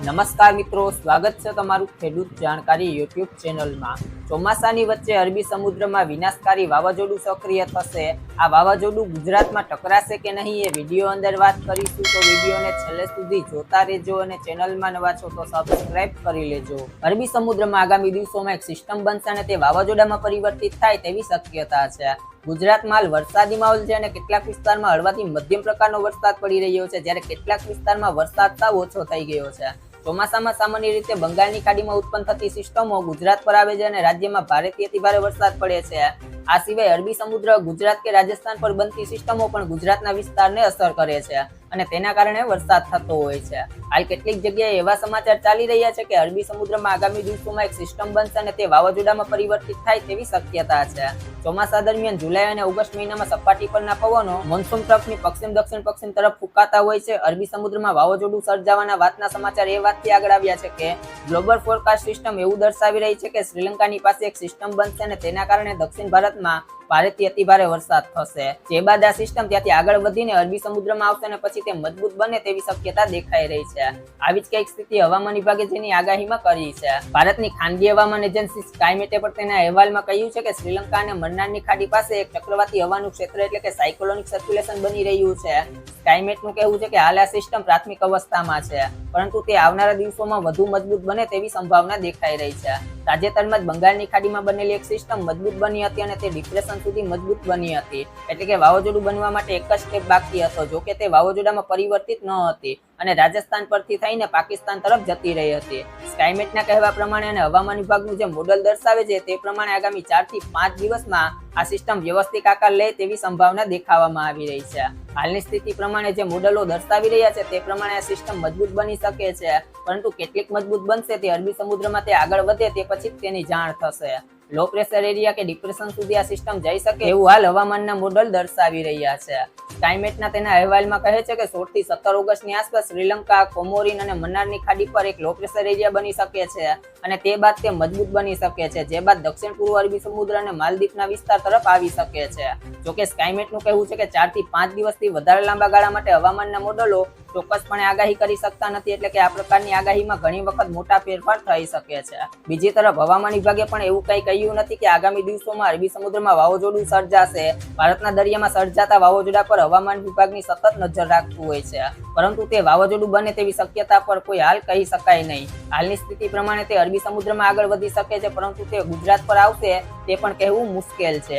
નમસ્કાર મિત્રો, સ્વાગત છે તમારું ખેડૂત જાણકારી યુટ્યુબ ચેનલમાં. ચોમાસાની વચ્ચે અરબી સમુદ્રમાં વિનાશકારી વાવાઝોડું સક્રિય થશે. આ વાવાઝોડું ગુજરાતમાં ટકરાશે કે નહીં એ વીડિયો અંદર વાત કરીશું. તો વિડીયોને છેલ્લે સુધી જોતા રહેજો અને ચેનલમાં નવા છો તો સબસ્ક્રાઇબ કરી લેજો. અરબી સમુદ્રમાં આગામી દિવસોમાં એક સિસ્ટમ બનશે અને તે વાવાઝોડામાં પરિવર્તિત થાય તેવી શક્યતા છે. ગુજરાતમાં હાલ વરસાદી માહોલ છે અને કેટલાક વિસ્તારમાં હળવાથી મધ્યમ પ્રકારનો વરસાદ પડી રહ્યો છે. જ્યારે કેટલાક વિસ્તારમાં વરસાદ સાવ ઓછો થઈ ગયો છે. ચોમાસામાં સામાન્ય રીતે બંગાળની ખાડીમાં ઉત્પન્ન થતી સિસ્ટમો ગુજરાત પર આવે છે અને રાજ્યમાં ભારેથી ભારે વરસાદ પડે છે. આ સિવાય અરબી સમુદ્ર, ગુજરાત કે રાજસ્થાન પર બનતી સિસ્ટમો પણ ગુજરાતના વિસ્તારને અસર કરે છે. અને તેના કારણે વરસાદ થતો હોય છે. હાલ કેટલીક જગ્યાએ એવા સમાચાર ચાલી રહ્યા છે કે અરબી સમુદ્રમાં આગામી દિવસોમાં એક સિસ્ટમ બનશે અને તે વાવાઝોડામાં પરિવર્તિત થાય તેવી શક્યતા છે. ચોમાસા દરમિયાન જુલાઈ અને ઓગસ્ટ મહિનામાં સપાટી પરના પવનો મોન્સૂન ટ્રફની પશ્ચિમ દક્ષિણ પશ્ચિમ તરફ ફૂંકાતા હોય છે. અરબી સમુદ્રમાં વાવાઝોડું સર્જાવાના વાતના સમાચાર એ વાતથી આગળ આવ્યા છે કે ગ્લોબલ ફોરકાસ્ટ સિસ્ટમ એવું દર્શાવી રહી છે કે શ્રીલંકાની પાસે એક સિસ્ટમ બનશે અને તેના કારણે દક્ષિણ ભારતમાં ભારેથી અતિ ભારે વરસાદ થશે. જે બાદ આ સિસ્ટમ ત્યાંથી આગળ વધીને અરબી સમુદ્રમાં આવશે અને પછી તે મજબૂત બને તેવી શક્યતા દેખાઈ રહી છે. આવી જ કંઈક સ્થિતિ હવામાન વિભાગે જેની આગાહીમાં કરી છે. ભારતની ખાનગી હવામાન એજન્સી સ્કાયમેટે પણ તેના અહેવાલમાં કહ્યું છે કે શ્રીલંકા અને મન્નારની ખાડી પાસે એક ચક્રવાતી હવાનું ક્ષેત્ર એટલે કે સાયકોલોનિક સર્ક્યુલેશન બની રહ્યું છે. સ્કાયમેટનું કહેવું છે કે હાલ આ સિસ્ટમ પ્રાથમિક અવસ્થામાં છે. પરંતુ તે આવનારા દિવસોમાં વધુ મજબૂત બને તેવી સંભાવના દેખાઈ રહી છે. તાજેતરમાં જ બંગાળની ખાડીમાં બનેલી એક સિસ્ટમ મજબૂત બની હતી અને તે ડિપ્રેશન સુધી મજબૂત બની હતી. એટલે કે વાવાઝોડું બનવા માટે એક જ સ્ટેપ બાકી હતો જો કે તે વાવાઝોડામાં પરિવર્તિત ન હતી. અને રાજસ્થાન પરથી થઈને પાકિસ્તાન તરફ જતી રહી હતી. સ્કાયમેટના કહેવા પ્રમાણે અને હવામાન વિભાગનું જે મોડલ દર્શાવે છે, તે પ્રમાણે આગામી ચારથી પાંચ દિવસમાં આ સિસ્ટમ વ્યવસ્થિત આકાર લે તેવી સંભાવના દેખાવામાં આવી રહી છે. હાલની સ્થિતિ પ્રમાણે જે મોડલો દર્શાવી રહ્યા છે, તે પ્રમાણે આ સિસ્ટમ મજબૂત બની શકે છે, પરંતુ કેટલીક મજબૂત બનશે તે અરબી સમુદ્રમાં તે આગળ વધે તે પછી તેની જાણ થશે. લો પ્રેશર એરિયા કે ડિપ્રેશન સુધી આ સિસ્ટમ જઈ શકે એવું હાલ હવામાનના મોડલ દર્શાવી રહ્યા છે. ક્લાઇમેટના તેના અહેવાલમાં કહે છે કે સોળથી સત્તર ઓગસ્ટની આસપાસ શ્રીલંકા, કોમોરિન અને મન્નારની ખાડી પર એક લો પ્રેશર એરિયા બની શકે છે અને તે બાદ તે મજબૂત બની શકે છે, જે બાદ દક્ષિણ પૂર્વ અરબી સમુદ્ર અને માલદીવના વિસ્તાર તરફ આવી શકે છે. જોકે સ્કાયમેટનું કહેવું છે કે ચારથી પાંચ દિવસથી વધારે લાંબા ગાળા માટે હવામાનના મોડલો ચોક્કસપણે આગાહી કરી શકતા નથી એટલે કે આ પ્રકારની આગાહીમાં ઘણી વખત મોટા ફેરફાર થઈ શકે છે. બીજી તરફ હવામાન વિભાગે પણ એવું કંઈ કહ્યું નથી કે આગામી દિવસોમાં અરબી સમુદ્રમાં વાવાઝોડું સર્જાશે. ભારતના દરિયામાં સર્જાતા વાવાઝોડા પર હવામાન વિભાગની સતત નજર રાખતું હોય છે. પરંતુ તે વાવાઝોડું બને તેવી શક્યતા પર કોઈ હાલ કહી શકાય નહીં. હાલની સ્થિતિ પ્રમાણે તે અરબી સમુદ્રમાં આગળ વધી શકે છે, પરંતુ તે ગુજરાત પર આવશે તે પણ કહેવું મુશ્કેલ છે.